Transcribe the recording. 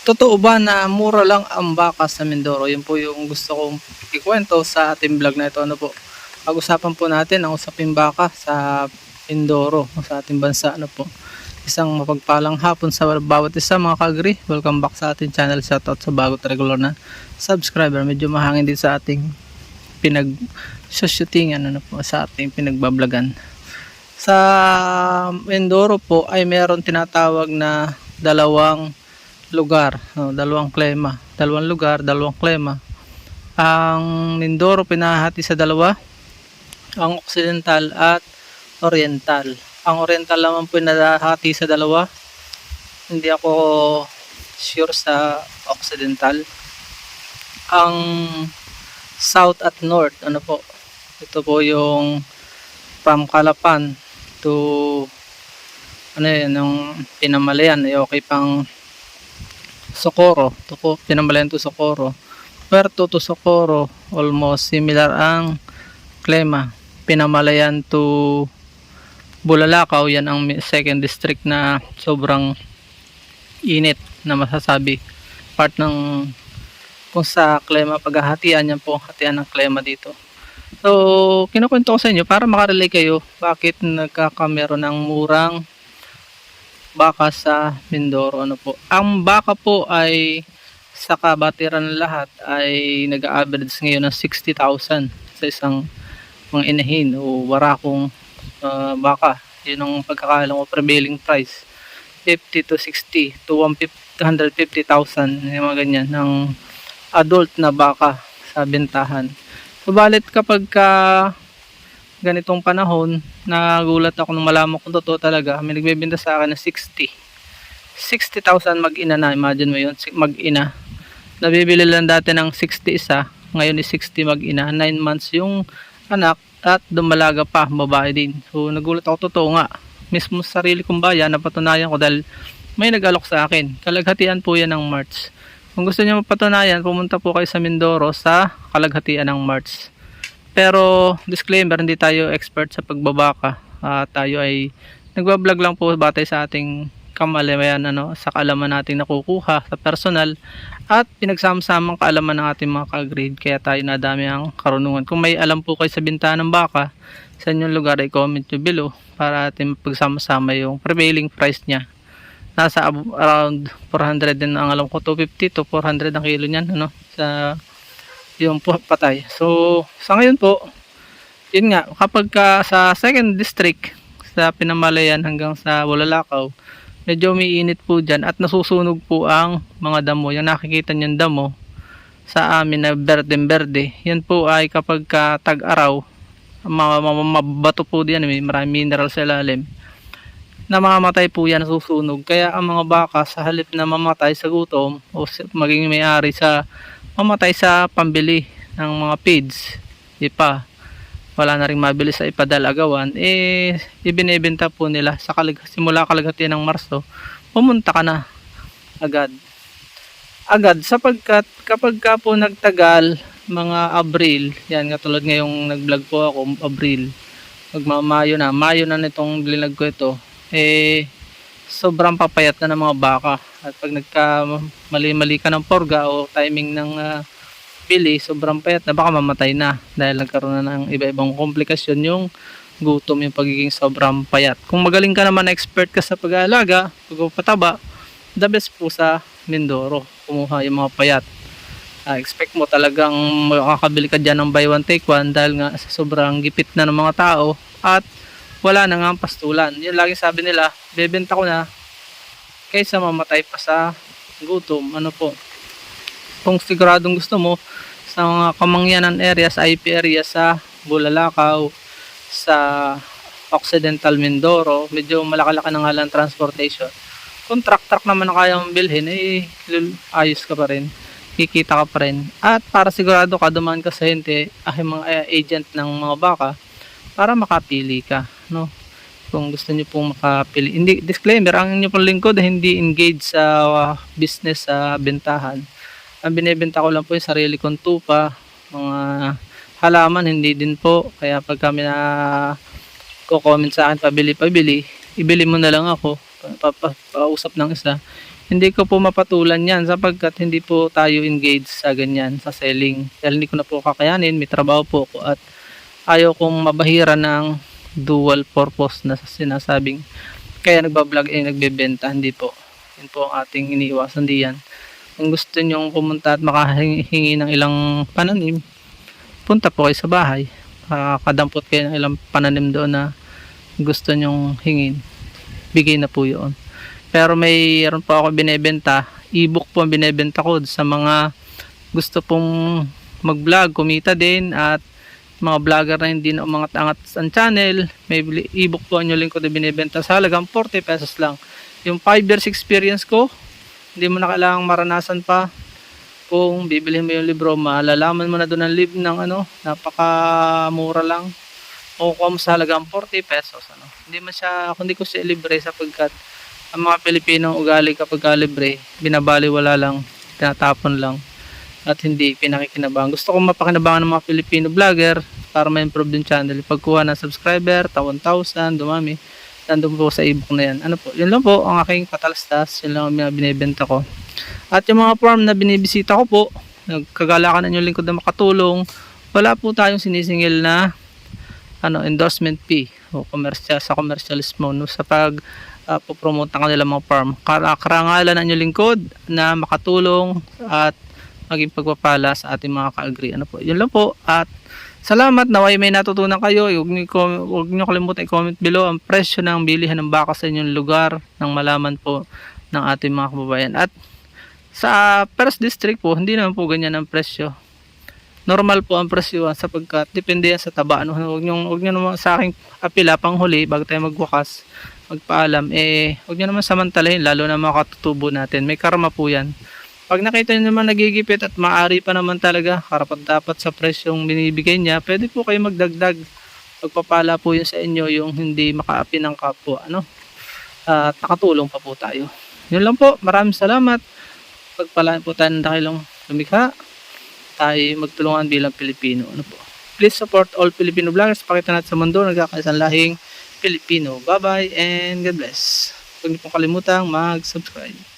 Totoo ba na mura lang ang baka sa Mindoro? Yun po yung gusto kong ikwento sa ating vlog na ito. Ano po? Pag-usapan po natin ang usaping baka sa Mindoro sa ating bansa. Ano po? Isang mapagpalang hapon sa bawat isa mga kagri. Welcome back sa ating channel. Shoutout sa bagot regular na subscriber. Medyo mahangin din sa ating pinag shooting ano na po sa ating pinagbablagan. Sa Mindoro po ay meron tinatawag na dalawang lugar, no, dalawang klema, dalawang lugar, dalawang klema. Ang Mindoro pinahati sa dalawa, ang Occidental at Oriental. Ang Oriental naman po pinahati sa dalawa. Hindi ako sure sa Occidental. Ang South at North, ano po? Ito po yung from Calapan to ano yun, yung Pinamalayan, ay okay pang Socorro, Pinamalayan to Socorro. Puerto to Socorro, almost similar ang klema. Pinamalayan to Bulalakaw, yan ang second district na sobrang init na masasabi. Part ng kung sa klema paghahatian, yan po hatian ng klema dito. So, kinukwento ko sa inyo para makarelate kayo bakit nagkakameron ng murang baka sa Mindoro ano po. Ang baka po ay sa kabatiran lahat ay nag-average ngayon ng 60,000 sa isang mga inahin o warakong ah, baka. Yun ang pagkakalam ko prevailing price. 50 to 60 to 150 150,000 yung mga ganyan ng adult na baka sa bentahan. Subalit kapag ka ganitong panahon, nagulat ako nung malaman kung totoo talaga. May nagbebenta sa akin ng 60. 60,000 mag-ina na. Imagine mo yun, mag-ina. Nabibili lang dati ng 60 isa. Ngayon is 60 mag-ina. 9 months yung anak at dumalaga pa, babae din. So nagulat ako, totoo nga. Mismo sa sarili kong bayan, napatunayan ko dahil may nag-alok sa akin. Kalaghatian po yan ng March. Kung gusto niyo mapatunayan, pumunta po kayo sa Mindoro sa kalaghatian ng March. Pero disclaimer, hindi tayo expert sa pagbabaka. Ah, tayo ay nagbablog lang po batay sa ating kamalayan ano, sa kaalaman natin nakukuha sa personal at pinagsamsamang kaalaman ng ating mga ka-grade kaya tayo nadami ang karunungan. Kung may alam po kayo sa binta ng baka sa inyong lugar ay comment nyo below para ating pagsama-sama yung prevailing price niya. Nasa around 400 din ang alam ko 250 to 400 ang kilo niyan ano sa yung patay. So, sa ngayon po, yun nga, kapag ka sa second district, sa Pinamalayan hanggang sa Walalakaw, medyo umiinit po dyan at nasusunog po ang mga damo. Yung nakikita niyong damo sa amin na berde-berde, yan po ay kapag ka tag-araw, ma- ma- ma- mabato po diyan, may maraming mineral sa ilalim namamatay po yan nasusunog. Kaya ang mga baka sa halip na mamatay sa gutom o maging may-ari sa mamatay sa pambili ng mga feeds, ipa, wala na rin mabili sa ipadalagawan, eh, ibinebenta po nila sa kalag simula kalagatian ng Marso, pumunta ka na agad. Agad, sapagkat kapag ka po nagtagal, mga Abril, yan katulad ngayong nag-vlog po ako, Abril, magmamayo na, Mayo na nitong linag ko ito, eh, sobrang papayat na ng mga baka. At pag nagka mali-mali ka ng porga o timing ng ah, bili, sobrang payat na baka mamatay na dahil nagkaroon na ng iba-ibang komplikasyon yung gutom yung pagiging sobrang payat. Kung magaling ka naman na expert ka sa pag-aalaga, pagpapataba, the best po sa Mindoro. Kumuha yung mga payat. Ah, expect mo talagang makakabili ka dyan ng buy one take one dahil nga sobrang gipit na ng mga tao at wala na nga ang pastulan. Yun lagi sabi nila, bebenta ko na kaysa mamatay pa sa gutom. Ano po? Kung siguradong gusto mo sa mga kamangyanan areas, IP areas sa Bulalakaw, sa Occidental Mindoro, medyo malaki-laki na lang transportation. Kung truck-truck naman na kaya mong bilhin, eh, ayos ka pa rin. Kikita ka pa rin. At para sigurado ka, dumaan ka sa hente, ah, mga eh, agent ng mga baka, para makapili ka, no? Kung gusto niyo pong makapili. Hindi, disclaimer, ang inyo pong lingkod hindi engaged sa uh, business sa bentahan. Ang binibenta ko lang po yung sarili kong tupa, mga halaman, hindi din po. Kaya pag kami na ko-comment sa akin, pabili, pabili, ibili mo na lang ako. Pa, pa, pa- pausap ng isa. hindi ko po mapatulan yan sapagkat hindi po tayo engaged sa ganyan, sa selling. Dahil hindi ko na po kakayanin, may trabaho po ako at ayaw kong mabahira ng dual purpose na sinasabing kaya nagbablog eh nagbebenta, hindi po. Yun po ang ating iniiwasan diyan. Kung gusto nyong pumunta at makahingi ng ilang pananim, punta po kayo sa bahay. Makakadampot kayo ng ilang pananim doon na gusto nyong hingin. Bigay na po yun. Pero may meron po ako binebenta. E-book po ang binebenta ko sa mga gusto pong mag-vlog, kumita din at mga vlogger na hindi na umangat-angat ang channel, may e-book po ang link ko na binibenta sa halagang 40 pesos lang. Yung 5 years experience ko, hindi mo na kailangang maranasan pa. Kung bibili mo yung libro, malalaman mo na doon ang lib ng ano, napakamura lang. O kung sa halagang 40 pesos. Ano. Hindi man siya, kundi ko siya libre sapagkat ang mga Pilipinong ugali kapag ka libre, binabaliwala lang, tinatapon lang at hindi pinakikinabangan. Gusto kong mapakinabangan ng mga Filipino vlogger para ma-improve yung channel. Pagkuha ng subscriber, 1,000, dumami. Nandun po sa ebook na yan. Ano po, yun lang po ang aking patalastas. Yun lang ang binibenta ko. At yung mga farm na binibisita ko po, nagkagalakan na yung lingkod na makatulong. Wala po tayong sinisingil na ano endorsement fee o komersya sa commercialismo no sa pag uh, popromote ng kanilang mga farm. Kar- Karangalan ng inyong lingkod na makatulong at maging pagpapala sa ating mga ka-agree. Ano po, yun lang po. At salamat naway may natutunan kayo. Huwag niyo, huwag niyo kalimutan i-comment below ang presyo ng bilihan ng baka sa inyong lugar nang malaman po ng ating mga kababayan. At sa first district po, hindi naman po ganyan ang presyo. Normal po ang presyo ah, sapagkat depende yan sa taba. Ano, huwag niyo, huwag niyo naman sa aking apila pang huli bago tayo magwakas magpaalam eh huwag niyo naman samantalahin lalo na mga katutubo natin may karma po yan pag nakita niyo naman nagigipit at maari pa naman talaga karapat dapat sa presyong binibigay niya pwede po kayo magdagdag. Pagpapala po yun sa inyo yung hindi makaapi ng kapwa ano? At nakatulong pa po tayo. Yun lang po. Maraming salamat. Pagpalaan po tayo ng dakilang lumikha. Tayo magtulungan bilang Pilipino ano po? Please support all Filipino vloggers. Pakita natin sa mundo nagkakaisang lahing Filipino. Bye bye and God bless. Huwag niyo pong kalimutang mag subscribe